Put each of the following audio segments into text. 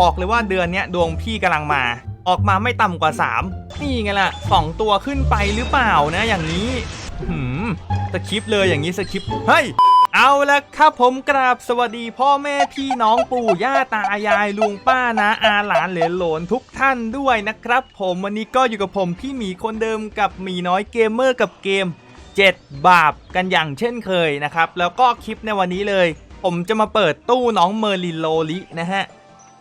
บอกเลยว่าเดือนนี้ดวงพี่กำลังมา ออกมาไม่ต่ำกว่า 3 นี่ไงล่ะสองตัวขึ้นไปหรือเปล่านะอย่างนี้หืมสคริปเลยอย่างนี้สคริปเฮ้ยเอาละครับผมกราบสวัสดีพ่อแม่พี่น้องปู่ย่าตายายลุงป้านะอาหลานเหลนหลนทุกท่านด้วยนะครับ ผมวันนี้ก็อยู่กับผมพี่หมีคนเดิมกับหมีน้อยเกมเมอร์กับเกม 7 บาปกันอย่างเช่นเคยนะครับ แล้วก็คลิปในวันนี้เลย ผมจะมาเปิดตู้น้องเมอร์ลินโลลินะฮะ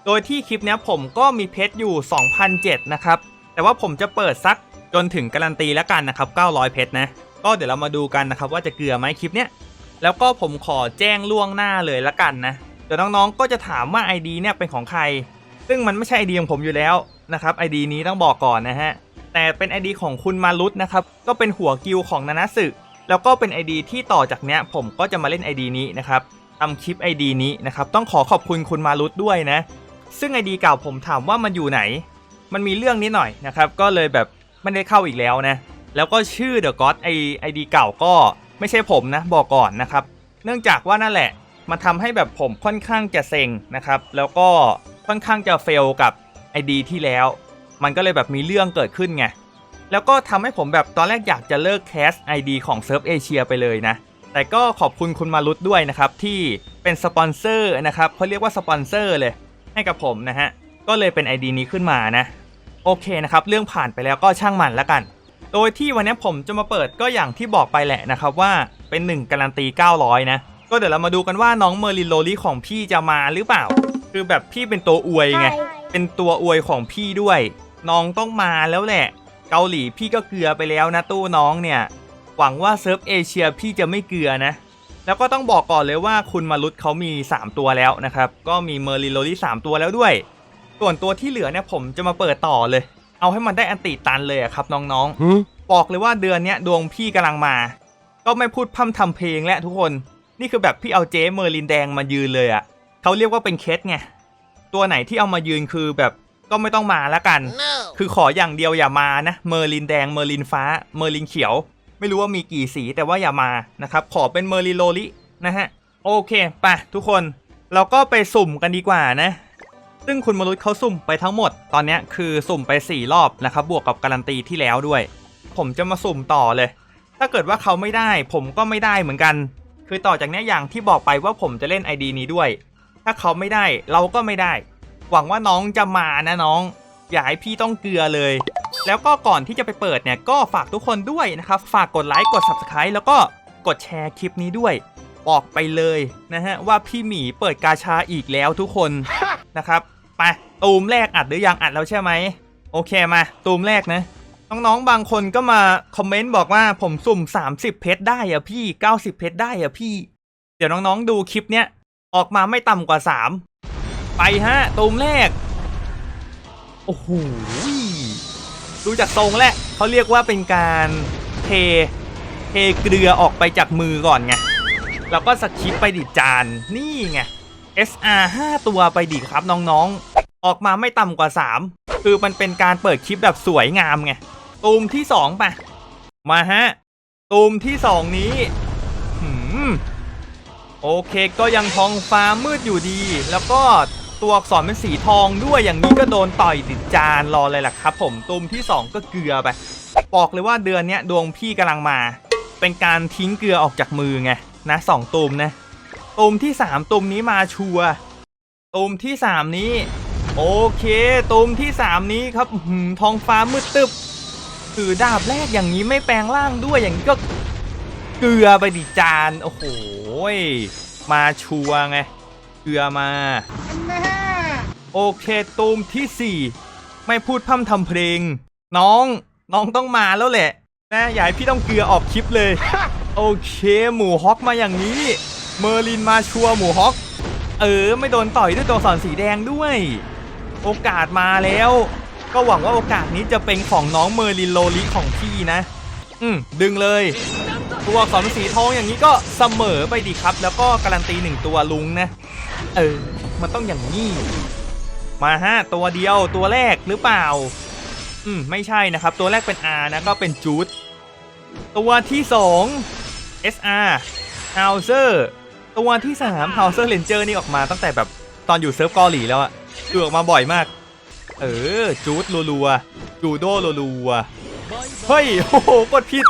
โดยที่คลิปนี้ผมก็มีเพชรอยู่ 2,007นะครับ แต่ว่าผมจะเปิดสักจนถึงการันตีแล้วกันนะครับ 900 เพชรนะ ก็เดี๋ยวเรามาดูกันนะครับว่าจะเกลือไหมคลิปเนี้ย แล้วก็ผมขอแจ้งล่วงหน้าเลยละกันนะ เดี๋ยวน้องๆ ก็จะถามว่า ID เนี่ยเป็นของใคร ซึ่งมันไม่ใช่ ID ของผมอยู่แล้วนะครับ ID นี้ต้องบอกก่อนนะฮะ แต่เป็น ID ของคุณมารุตนะครับ ก็เป็นหัวกิลของนานาสึแล้วก็เป็น ID ที่ต่อจากเนี้ยผมก็จะมาเล่น ID นี้นะครับทำคลิป ID นี้นะครับ ต้องขอขอบคุณคุณมารุตด้วยนะ ซึ่ง ID เก่าผมถามว่ามันอยู่ไหน มันมีเรื่องนิดหน่อยนะครับก็เลยแบบไม่ได้เข้าอีกแล้วนะแล้วก็ชื่อ The God ไอไอดีเก่าก็ไม่ใช่ผมนะบอกก่อนนะครับ เนื่องจากว่านั่นแหละมันทำให้แบบผมค่อนข้างจะเซ็งนะครับแล้วก็ค่อนข้างจะเฟลกับ ID ที่แล้ว มันก็เลยแบบมีเรื่องเกิดขึ้นไงแล้วก็ทำให้ผมแบบตอนแรกอยากจะเลิกแคส ID ของเซิร์ฟเอเชียไปเลยนะ แต่ก็ขอบคุณคุณมารุตด้วยนะครับ ที่เป็นสปอนเซอร์นะครับเขาเรียกว่าสปอนเซอร์เลย ให้กับผมนะฮะ ก็เลยเป็น ID นี้ขึ้นมานะ โอเคนะครับ เรื่องผ่านไปแล้วก็ช่างมันแล้วกัน โดยที่วันนี้ผมจะมาเปิดก็อย่างที่บอกไปแหละนะครับว่าเป็น 1 การันตี 900 นะ ก็เดี๋ยวเรามาดูกันว่าน้องเมอร์ลินโลลี่ของพี่จะมาหรือเปล่า คือแบบพี่เป็นตัวอวยไง เป็นตัวอวยของพี่ด้วย น้องต้องมาแล้วแหละ เกาหลีพี่ก็เกลือไปแล้วนะตู้น้องเนี่ย หวังว่าเซิร์ฟเอเชียพี่จะไม่เกลือนะ แล้วก็ต้องบอกก่อนเลยว่าคุณมารุตเขามี 3 ตัวแล้วนะครับ ก็มีเมอร์ลินโลลี่3ตัวแล้วด้วย ส่วนตัวที่เหลือเนี่ยผมจะมาเปิดต่อเลย เอาให้มันได้อันติตันเลยอะครับน้องๆ บอกเลยว่าเดือนเนี้ยดวงพี่กำลังมา ก็ไม่พูดพร่ำทำเพลงและทุกคน นี่คือแบบพี่เอาเจ๊เมอร์ลินแดงมายืนเลยอะเขาเรียกว่าเป็นเคสไง ตัวไหนที่เอามายืนคือแบบก็ไม่ต้องมาแล้วกันคือขออย่างเดียวอย่ามานะ เมอร์ลินแดง เมอร์ลินฟ้า เมอร์ลินเขียว ไม่รู้ว่ามีกี่สีแต่ว่าอย่ามานะครับ ขอเป็นเมอร์ลิโลลินะฮะ โอเคไปทุกคนเราก็ไปสุ่มกันดีกว่านะ ซึ่งคุณมรุตเขาสุ่มไปทั้งหมด ตอนนี้คือสุ่มไป 4 รอบนะครับ บวกกับการันตีที่แล้วด้วย ผมจะมาสุ่มต่อเลย ถ้าเกิดว่าเขาไม่ได้ ผมก็ไม่ได้เหมือนกัน คือต่อจากนี้อย่างที่บอกไปว่าผมจะเล่น ID นี้ด้วย ถ้าเขาไม่ได้เราก็ไม่ได้ หวังว่าน้องจะมานะน้อง อย่าให้พี่ต้องเกลือเลย แล้วก็ก่อนที่จะไปเปิดเนี่ยก็ฝากทุกคนด้วยนะครับ ฝากกดไลค์กด Subscribe แล้วก็กดแชร์คลิปนี้ด้วยบอกไปเลยนะฮะว่าพี่หมีเปิดกาชาอีกแล้วทุกคนนะครับไปตูมแรกอัดหรือยังอัดแล้วใช่ไหมโอเคมาตูมแรกนะน้องๆบางคนก็มาคอมเมนต์บอกว่าผมสุ่ม 30 เพชรได้อะพี่ 90 เพชรได้อะพี่ เดี๋ยวน้องๆดูคลิปเนี้ยออกมาไม่ต่ำกว่า 3 ไปฮะตูมแรก โอ้โห ดูจากทรงแหล้วเขาเรียกว่าเป็นการเทเทเกลือออกไปจากมือก่อนไงแล้วก็สคิปไปดิจานนี่ไง SR 5 ตัวไปดิครับน้องๆ ออกมาไม่ต่ำกว่า 3 คือมันเป็นการเปิดคลิปแบบสวยงามไงตูมที่ 2 ป่ะ มาฮะตูมที่ 2 นี้หืมโอเคก็ยังท้องฟ้ามืดอยู่ดี แล้วก็ ตัวอักษรเป็นสีทองด้วยอย่างนี้ก็โดนต่อยติดจานรอเลยล่ะครับ ผมตูมที่ 2 ก็เกลือไป บอกเลยว่าเดือนนี้ดวงพี่กำลังมา เป็นการทิ้งเกลือออกจากมือไงนะสองตูมนะตูมที่ 3ตูมนี้มาชัวร์ตูมที่ 3 นี้ โอเคตูมที่ 3 นี้ครับหือท้องฟ้ามืดตึบคือดาบแรกอย่างนี้ไม่แปลงร่างด้วยอย่างนี้ก็เกลือไปดิจาน โอ้โห มาชัวไง กลือมา โอเคตูมที่ 4 ไม่พูดพร่ำทำเพลง น้องน้องต้องมาแล้วแหละ นะอย่าให้พี่ต้องเกลือออกคลิปเลย โอเคหมูฮอกมาอย่างนี้ เมอร์ลินมาชัวร์หมูฮอก เออ ไม่โดนต่อยด้วยตัวอักษรสีแดงด้วย โอกาสมาแล้ว ก็หวังว่าโอกาสนี้จะเป็นของน้องเมอร์ลินโลลิของพี่นะ อืมดึงเลยตัวอักษรสีทองอย่างนี้ก็เสมอไปดีครับ แล้วก็การันตีหนึ่งตัวลุงนะ เออ มันต้องอย่างนี้ มาฮะตัวเดียวตัวแรกหรือเปล่า อืม ไม่ใช่นะครับ ตัวแรกเป็น R นะก็เป็นจูดตัวที่ 2 SR h o u s e r ตัวที่ 3 h o u s e r Ranger นี่ออกมาตั้งแต่แบบตอนอยู่เซิร์ฟเกาหลีแล้วอะดูออกมาบ่อยมาก เออ จูดรัวๆจูโดรัวๆเฮ้ย โอ้โห กดผิด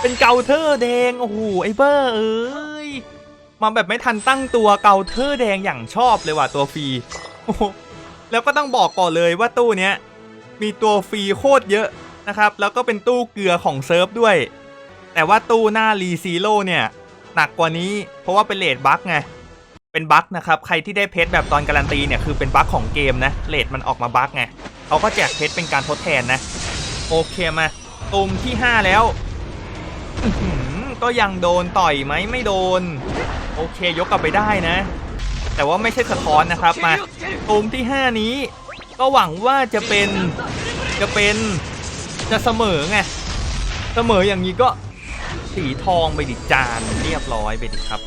เป็นเกาเทอร์แดง โอ้โห ไอเบอร์เอ้ย มาแบบไม่ทันตั้งตัวเกาเทอร์แดงอย่างชอบเลยว่ะตัวฟรีแล้วก็ต้องบอกก่อนเลยว่าตู้เนี้ยมีตัวฟรีโคตรเยอะนะครับ แล้วก็เป็นตู้เกลือของเซิร์ฟด้วย แต่ว่าตู้หน้ารีซีโร่เนี่ยหนักกว่านี้เพราะว่าเป็นเลดบั๊กไงเป็นบั๊กนะครับใครที่ได้เพชรแบบตอนการันตีเนี่ยคือเป็นบั๊กของเกมนะเลดมันออกมาบั๊กไงเขาก็แจกเพชรเป็นการทดแทนนะ โอเคมาตุมที่ 5 แล้ว ก็ยังโดนต่อยไหมไม่โดน โอเคยกกลับไปได้นะ แต่ว่าไม่ใช่สะท้อนนะครับมาตุมที่ 5 นี้ ก็หวังว่าจะเป็นจะเป็นจะเสมอไงเสมออย่างนี้ก็สีทองไปดิจานเรียบร้อยไปดิครับ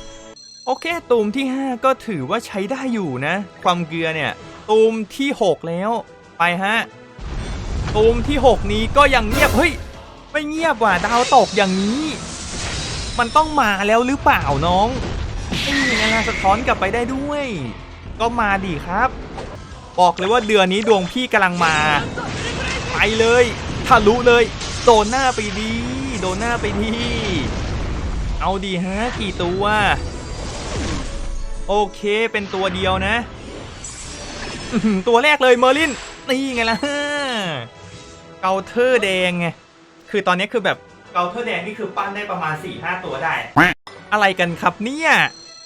โอเคตูมที่ 5 ก็ถือว่าใช้ได้อยู่นะ ความเกลือเนี่ยตูมที่ 6 แล้วไปฮะตูมที่ 6 นี้ก็ยังเงียบเฮ้ยไม่เงียบว่ะดาวตกอย่างนี้ มันต้องมาแล้วหรือเปล่าน้องนี่ไงล่ะสะท้อนกลับไปได้ด้วย ก็มาดิครับ บอกเลยว่าเดือนนี้ดวงพี่กำลังมา ไปเลยทะลุเลย โดนหน้าไปดี โดนหน้าไปดี เอาดีฮะกี่ตัวโอเคเป็นตัวเดียวนะ ตัวแรกเลยเมอร์ลิน นี่ไงล่ะเกาเทอร์แดงไง คือตอนนี้คือแบบ เกาเทอร์แดงนี่คือปั้นได้ประมาณ4ี่ห้าตัวได้ อะไรกันครับเนี่ย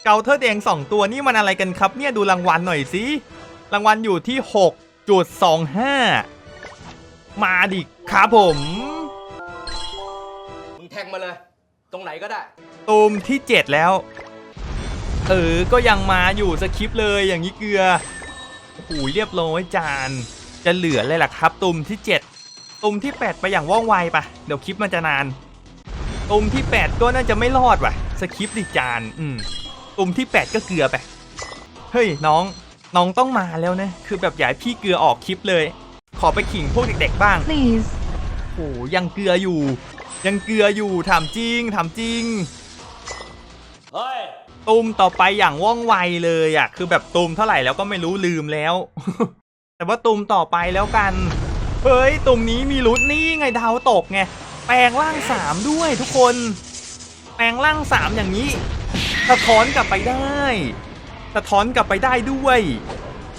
เกาเทอร์แดง 2 ตัวนี่มันอะไรกันครับเนี่ยดูรางวัลหน่อยสิรางวัลอยู่ที่ 6.25 มาดิครับผมมึงแทงมาเลย ตรงไหนก็ได้ตูมที่ 7 แล้ว เออ ก็ยังมาอยู่สคริปต์เลยอย่างนี้เกลือโอ้โหเรียบร้อยจาน จะเหลือเลยล่ะครับตุมที่ 7 ตุมที่ 8 ไปอย่างว่องไวปะเดี๋ยวคลิปมันจะนาน ตุมที่ 8 ก็น่าจะไม่รอดว่ะสคริปต์ดิจานอืมตุมที่ 8 ก็เกลือไปเฮ้ยน้องน้องต้องมาแล้วนะคือแบบอยากให้พี่เกลือออกคลิปเลย ขอไปขิงพวกเด็กๆบ้าง Please. โอ้ยังเกลืออยู่ ยังเกลืออยู่ถามจริงถามจริงเฮ้ยตูมต่อไปอย่างว่องไวเลยอะคือแบบตูมเท่าไหร่แล้วก็ไม่รู้ลืมแล้ว แต่ว่าตูมต่อไปแล้วกัน เฮ้ยตูมนี้มีลุ้นนี่ไงดาวตกไง แปลงร่างสามด้วยทุกคน แปลงร่างสามอย่างนี้สะท้อนกลับไปได้สะท้อนกลับไปได้ด้วย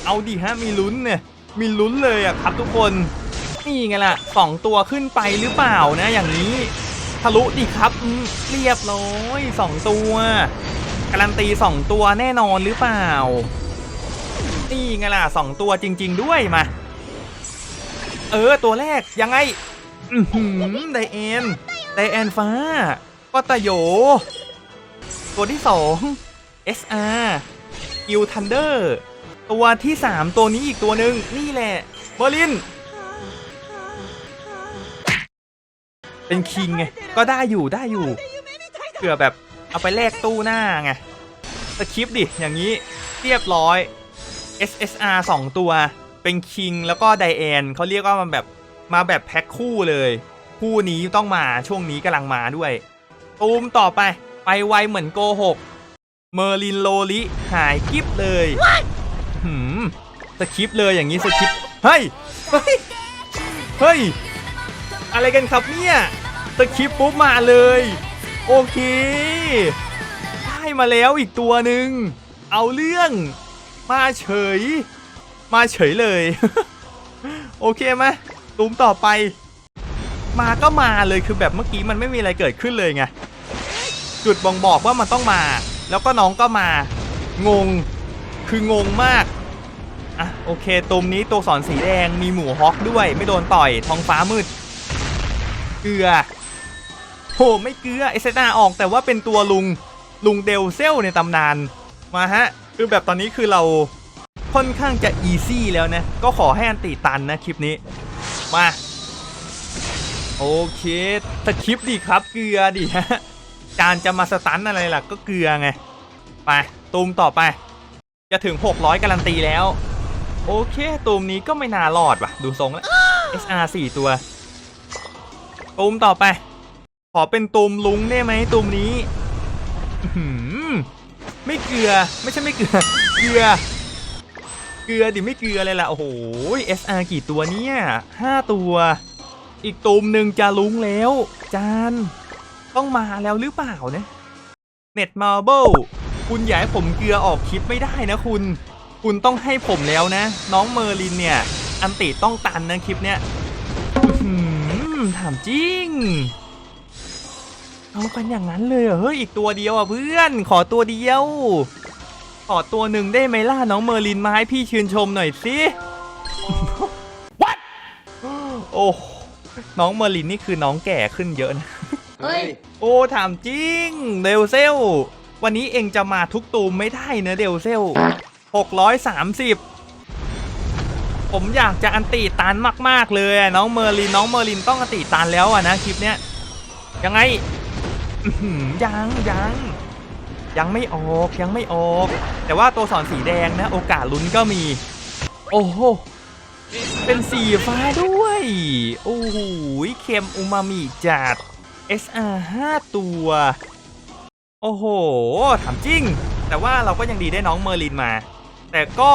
เอาดิฮะมีลุ้นเนี่ยมีลุ้นเลยอะครับทุกคนนี่ไงล่ะสองตัวขึ้นไปหรือเปล่านะอย่างนี้ ทะลุดิครับเรียบร้อยสองตัวการันตีสองตัวแน่นอนหรือเปล่า นี่ไงล่ะสองตัวจริง ๆ ด้วยมา เออตัวแรกยังไงอือหือไดแอนไดแอนฟ้าก็ตะโย ตัวที่สอง SR กิลทันเดอร์ตัวที่สามตัวนี้อีกตัวหนึ่งนี่แหละเบอร์ลิน เป็นคิงไง ก็ได้อยู่ได้อยู่เผื่อแบบเอาไปแลกตู้หน้าไงสคริปดิ อย่างนี้เรียบร้อย SSR 2 ตัว เป็นคิงแล้วก็ไดแอนเขาเรียกว่ามันแบบมาแบบแพ็คคู่เลย คู่นี้ต้องมาช่วงนี้กำลังมาด้วยตูมต่อไป ไปไวเหมือนโกหก เมอร์ลินโลลิหายกิฟเลยหืมสคริปต์เลยอย่างนี้สคริปต์เฮ้ยเฮ้ยเฮ้ยอะไรกันครับเนี่ยสคริปต์ปุ๊บมาเลย โอเคได้มาแล้วอีกตัวหนึ่งเอาเรื่องมาเฉย มาเฉยเลย โอเคไหมตูมต่อไป มาก็มาเลยคือแบบเมื่อกี้มันไม่มีอะไรเกิดขึ้นเลยไงจุดบ่งบอกว่ามันต้องมา แล้วก็น้องก็มา งง คืองงมากอะโอเคตูมนี้ตัวสอนสีแดงมีหมูฮอกด้วย ไม่โดนต่อยท้องฟ้ามืด เกลือโหไม่เกลือไอเซนาออกแต่ว่าเป็นตัวลุงลุงเดลเซลในตำนานมาฮะคือแบบตอนนี้คือเรา ค่อนข้างจะอีซี่แล้วนะ ก็ขอให้อันติตันนะคลิปนี้ มา โอเคสคริปดีครับเกลือดิฮะการจะมาสตันอะไรล่ะก็เกลือไง ไปตูมต่อไป จะถึง 600 การันตีแล้ว โอเคตูมนี้ก็ไม่น่ารอดว่ะ ดูทรงแล้ว SR 4 ตัว ตูมต่อไป ขอเป็นตูมลุงได้ไหมตูมนี้ไม่เกลือไม่ใช่ไม่เกลือ เกลือ กลือดิไม่เกลือเลยล่ะ โอ้โห SR กี่ตัวเนี่ยห้าตัว อีกตูมหนึ่งจะลุงแล้ว จาน ต้องมาแล้วหรือเปล่าเนี่ยเน็ตมาร์เบิลคุณอย่าให้ผมเกลือออกคลิปไม่ได้นะคุณ คุณต้องให้ผมแล้วนะ น้องเมอร์ลินเนี่ย อันติต้องตันนะคลิปเนี้ยถามจริงเอากันอย่างนั้นเลยเหรอเฮ้ยอีกตัวเดียวอะเพื่อน ขอตัวเดียว ขอตัวหนึ่งได้ไหมล่ะน้องเมอร์ลินมาให้พี่ชื่นชมหน่อยสิ What โอ้ น้องเมอร์ลินนี่คือน้องแก่ขึ้นเยอะนะ เฮ้ย โอ้ถามจริง เดลเซล วันนี้เองจะมาทุกตูมไม่ได้เนอะเดลเซล 630 ผมอยากจะอันติตันมาก ๆ เลยอะน้องเมอร์ลิน น้องเมอร์ลินต้องอันติตันแล้วอะนะคลิปเนี้ย ยังไง อื้อหือยังยัง ยังไม่ออกยังไม่ออก แต่ว่าตัวสอนสีแดงนะ โอกาสลุ้นก็มี โอ้โหเป็นสีฟ้าด้วย โอ้โหเค็มอูมามิจัด SR 5 ตัว โอ้โหถามจริง แต่ว่าเราก็ยังดีได้น้องเมอร์ลินมา แต่ก็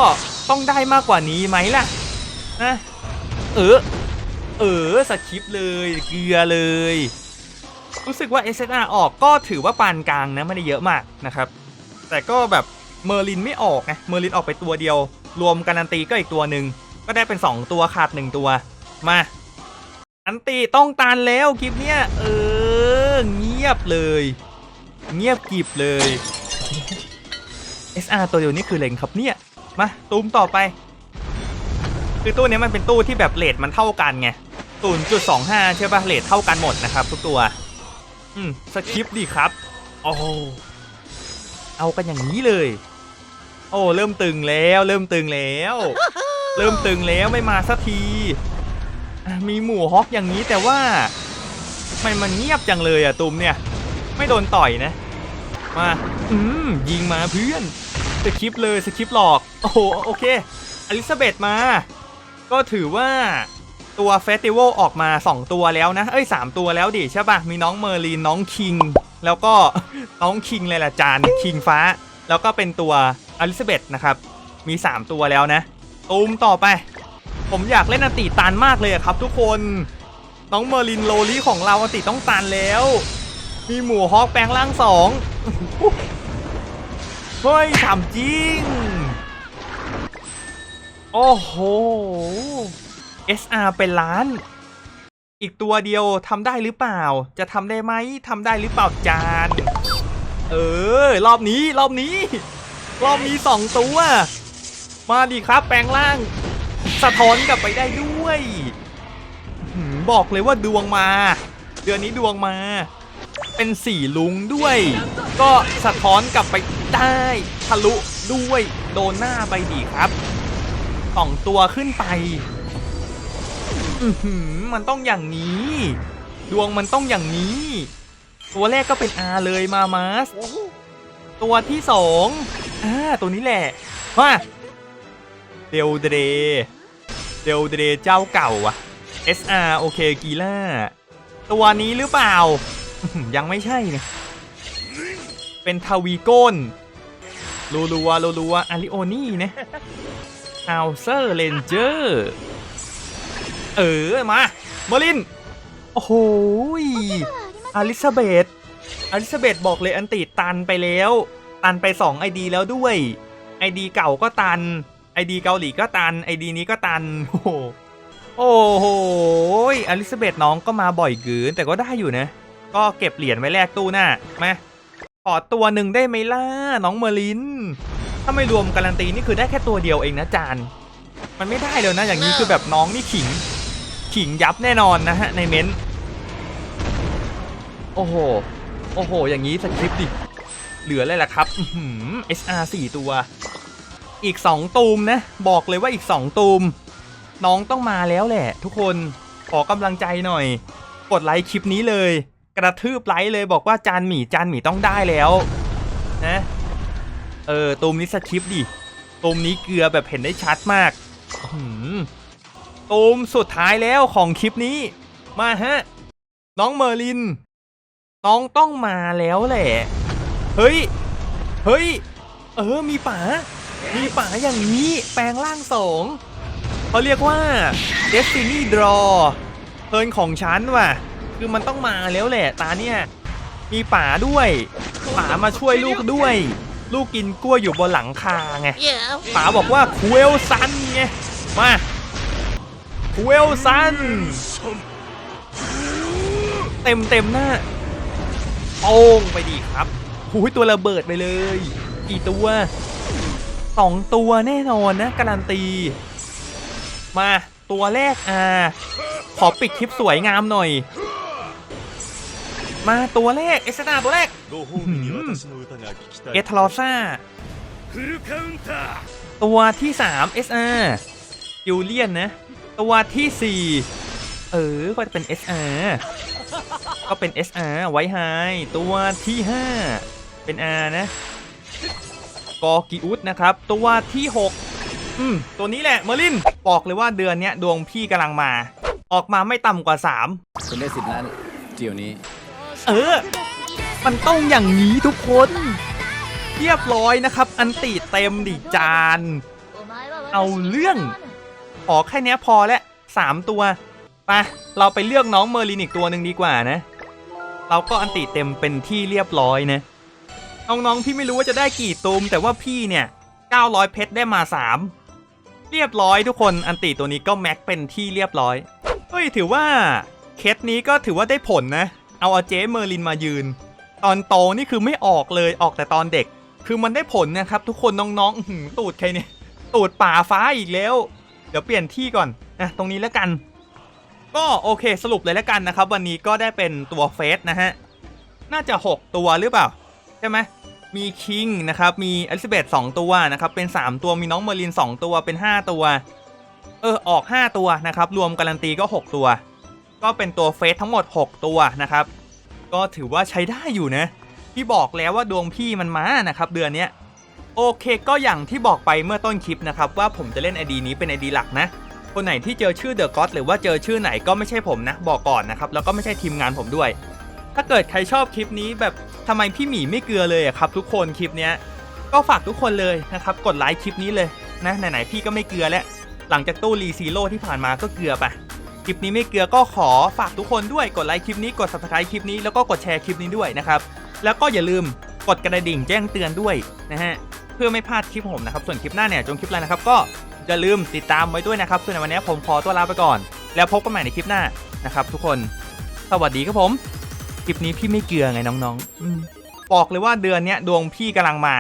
ต้องได้มากกว่านี้ไหมล่ะนะเออ เออสคริปต์เลย เกลือเลย รู้สึกว่า SR ออกก็ถือว่าปานกลางนะไม่ได้เยอะมากนะครับ แต่ก็แบบเมอร์ลินไม่ออกไงเมอร์ลินออกไปตัวเดียว รวมกันอันตีก็อีกตัวหนึ่งก็ได้เป็น 2 ตัวขาด 1 ตัว มาอันตีต้องตันแล้วคลิปเนี้ยเออเงียบเลย เงียบกิบเลย SR ตัวเดียวนี่คือเลงครับเนี่ย มาตูมต่อไป คือตู้นี้มันเป็นตู้ที่แบบเลทมันเท่ากันไง0.25 ใช่ป่ะเลทเท่ากันหมดนะครับทุกตัว อืมสคริปต์ดีครับ โอ้โหเอากันอย่างนี้เลย โอ้เริ่มตึงแล้ว เริ่มตึงแล้ว เริ่มตึงแล้วไม่มาสักทีอะมีหมู่ฮอกอย่างนี้แต่ว่าทำไมมันเงียบจังเลยอะตุมเนี่ย ไม่โดนต่อยนะ มาอืมยิงมาเพื่อนสคริปต์เลยสคริปต์หลอก โอ้โหโอเคอลิซาเบธมา ก็ถือว่า ตัวเฟสติวัลออกมา 2 ตัวแล้วนะ เอ้ย 3 ตัวแล้วดิใช่ป่ะมีน้องเมอร์ลีนน้องคิง แล้วก็น้องคิงเลยล่ะจานคิงฟ้า แล้วก็เป็นตัวอลิซาเบธนะครับ มี 3 ตัวแล้วนะตูมต่อไป ผมอยากเล่นอันติตันมากเลยครับทุกคนน้องเมอร์ลินโลลี่ของเราอันติต้องตันแล้ว มีหมูฮอกแปลงร่างสองเฮ้ยถามจริง โอ้โห SR เป็นล้าน อีกตัวเดียวทำได้หรือเปล่า จะทำได้ไหมทำได้หรือเปล่าจาน เออ รอบนี้รอบนี้ รอบนี้สองตัว มาดีครับแปลงร่าง สะท้อนกลับไปได้ด้วยบอกเลยว่าดวงมา เดือนนี้ดวงมา เป็นสี่ลุงด้วย ก็สะท้อนกลับไปได้ทะลุด้วยโดนหน้าไปดีครับสองตัวขึ้นไป มันต้องอย่างนี้ ดวงมันต้องอย่างนี้ ตัวแรกก็เป็น R เลยมามาสตัวที่สองอ่าตัวนี้แหละมาเดลเดรเดลเดรเจ้าเก่าอะ SR โอเคกีล่า ตัวนี้หรือเปล่า ยังไม่ใช่เนี่ยเป็นทาวีโกนลูลัวลูลัวอาริโอนี่นะอัลเซอร์เรนเจอร์ เออมาเมอร์ลิน โอ้โหอลิซาเบธอลิซาเบธบอกเลยอันติตันไปแล้ว ตันไป2 ID แล้วด้วย ID เก่าก็ตัน ID เกาหลีก็ตัน ID นี้ก็ตัน โอ้โหโอ้โหอลิซาเบธน้องก็มาบ่อยเกินแต่ก็ได้อยู่นะ ก็เก็บเหรียญไว้แลกตู้หน้ามาขอตัวหนึ่งได้ไหมล่ะน้องเมอร์ลิน ถ้าไม่รวมการันตีนี่คือได้แค่ตัวเดียวเองนะจาน มันไม่ได้เลยนะอย่างนี้คือแบบน้องนี่ขิง ขิงยับแน่นอนนะฮะในเม้นต์โอ้โห โอ้โห อย่างนี้สคริปต์ดิ เหลือเลยล่ะครับอื้อหือ SR 4ตัว อีก 2 ตูมนะ บอกเลยว่าอีก 2 ตูม น้องต้องมาแล้วแหละ ทุกคนขอกำลังใจหน่อย กดไลค์คลิปนี้เลย กระทืบไลค์เลยบอกว่าจานหมี่จานหมี่ต้องได้แล้วนะเออตูมนี้สคริปต์ดิตูมนี้เกลือแบบเห็นได้ชัดมากอื้อหือ ตูมสุดท้ายแล้วของคลิปนี้ มาฮะ น้องเมอร์ลิน น้องต้องมาแล้วแหละ เฮ้ย เฮ้ย เออ มีป๋ามีป่าอย่างนี้ แปลงร่างสองเขาเรียกว่า Destiny Draw เทิร์นของฉันว่ะ คือมันต้องมาแล้วแหละ ตาเนี่ย มีป่าด้วยป่ามาช่วยลูกด้วย ลูกกินกล้วยอยู่บนหลังคาไงป๋าบอกว่าคูเอลซันไง มาคู เวลซัน เต็มเต็มหน้าโป้งไปดีครับหูยตัวระเบิดไปเลย กี่ตัวสองตัวแน่นอนนะ การันตี มาตัวแรกอ่า ขอปิดคลิปสวยงามหน่อย มาตัวแรก เอสนาตัวแรกเอทลอซ่า ตัวที่สามเอสอายูเลียนนะ ตัวทีสี่ 4 เออ ก็จะเป็น SR ก็เป็น SR ไว้ไฮตัวที่ 5 เป็น R นะ กอกิอุสนะครับ ตัวที่ 6 อืม ตัวนี้แหละเมอร์ลิน บอกเลยว่าเดือนเนี้ยดวงพี่กำลังมา ออกมาไม่ต่ำกว่า 3คุณได้สิทธิ์นั้นเดี๋ยวนี้ เออ มันต้องอย่างนี้ทุกคนเรียบร้อยนะครับ อันติเต็มดิจาน เอาเรื่อง ขอแค่นี้พอแล้วสามตัวไปเราไปเลือกน้องเมอร์ลินอีกตัวหนึ่งดีกว่านะ เราก็อันติเต็มเป็นที่เรียบร้อยนะน้องๆพี่ไม่รู้ว่าจะได้กี่ตูม แต่ว่าพี่เนี่ย900เพชรได้มา 3 เรียบร้อยทุกคนอันติตัวนี้ก็แม็กเป็นที่เรียบร้อยเฮ้ยถือว่าเคสนี้ก็ถือว่าได้ผลนะ เอาอาเจเมอร์ลินมายืน ตอนโตนี่คือไม่ออกเลยออกแต่ตอนเด็ก คือมันได้ผลนะครับ ทุกคนน้องๆตูดใครเนี่ยตูดป่าฟ้าอีกแล้ว เดี๋ยวเปลี่ยนที่ก่อนนะตรงนี้แล้วกัน ก็โอเคสรุปเลยแล้วกันนะครับ วันนี้ก็ได้เป็นตัวเฟสนะฮะ น่าจะ 6 ตัวหรือเปล่า ใช่ไหมมีคิงนะครับ มีอลิซาเบธ2ตัวนะครับ เป็น 3 ตัวมีน้องเมอร์ลิน 2 ตัวเป็น 5 ตัว เออออก 5 ตัวนะครับ รวมการันตีก็ 6 ตัว ก็เป็นตัวเฟสทั้งหมด 6 ตัวนะครับ ก็ถือว่าใช้ได้อยู่นะพี่บอกแล้วว่าดวงพี่มันมานะครับ เดือนเนี้ย โอเคก็อย่างที่บอกไปเมื่อต้นคลิปนะครับว่าผมจะเล่น ID นี้เป็น ID หลักนะ คนไหนที่เจอชื่อ The God หรือว่าเจอชื่อไหนก็ไม่ใช่ผมนะ บอกก่อนนะครับ แล้วก็ไม่ใช่ทีมงานผมด้วย ถ้าเกิดใครชอบคลิปนี้แบบทำไมพี่หมีไม่เกลือเลยครับ ทุกคนคลิปเนี้ยก็ฝากทุกคนเลยนะครับกดไลค์คลิปนี้เลยนะไหนๆพี่ก็ไม่เกลือแล้วหลังจากตู้รีซีโร่ที่ผ่านมาก็เกลือไปคลิปนี้ไม่เกลือก็ขอฝากทุกคนด้วยกดไลค์คลิปนี้กด subscribe คลิปนี้แล้วก็กดแชร์คลิปนี้ด้วยนะครับแล้วก็อย่าลืมกดกระดิ่งแจ้งเตือนด้วยนะฮะ เพื่อไม่พลาดคลิปผมนะครับ ส่วนคลิปหน้าเนี่ยจงคลิปอะไรนะครับ ก็อย่าลืมติดตามไว้ด้วยนะครับส่วนในวันนี้ผมขอตัวลาไปก่อน แล้วพบกันใหม่ในคลิปหน้านะครับทุกคนสวัสดีครับผมคลิปนี้พี่ไม่เกลือไงน้องๆบอกเลยว่าเดือนนี้ดวงพี่กำลังมา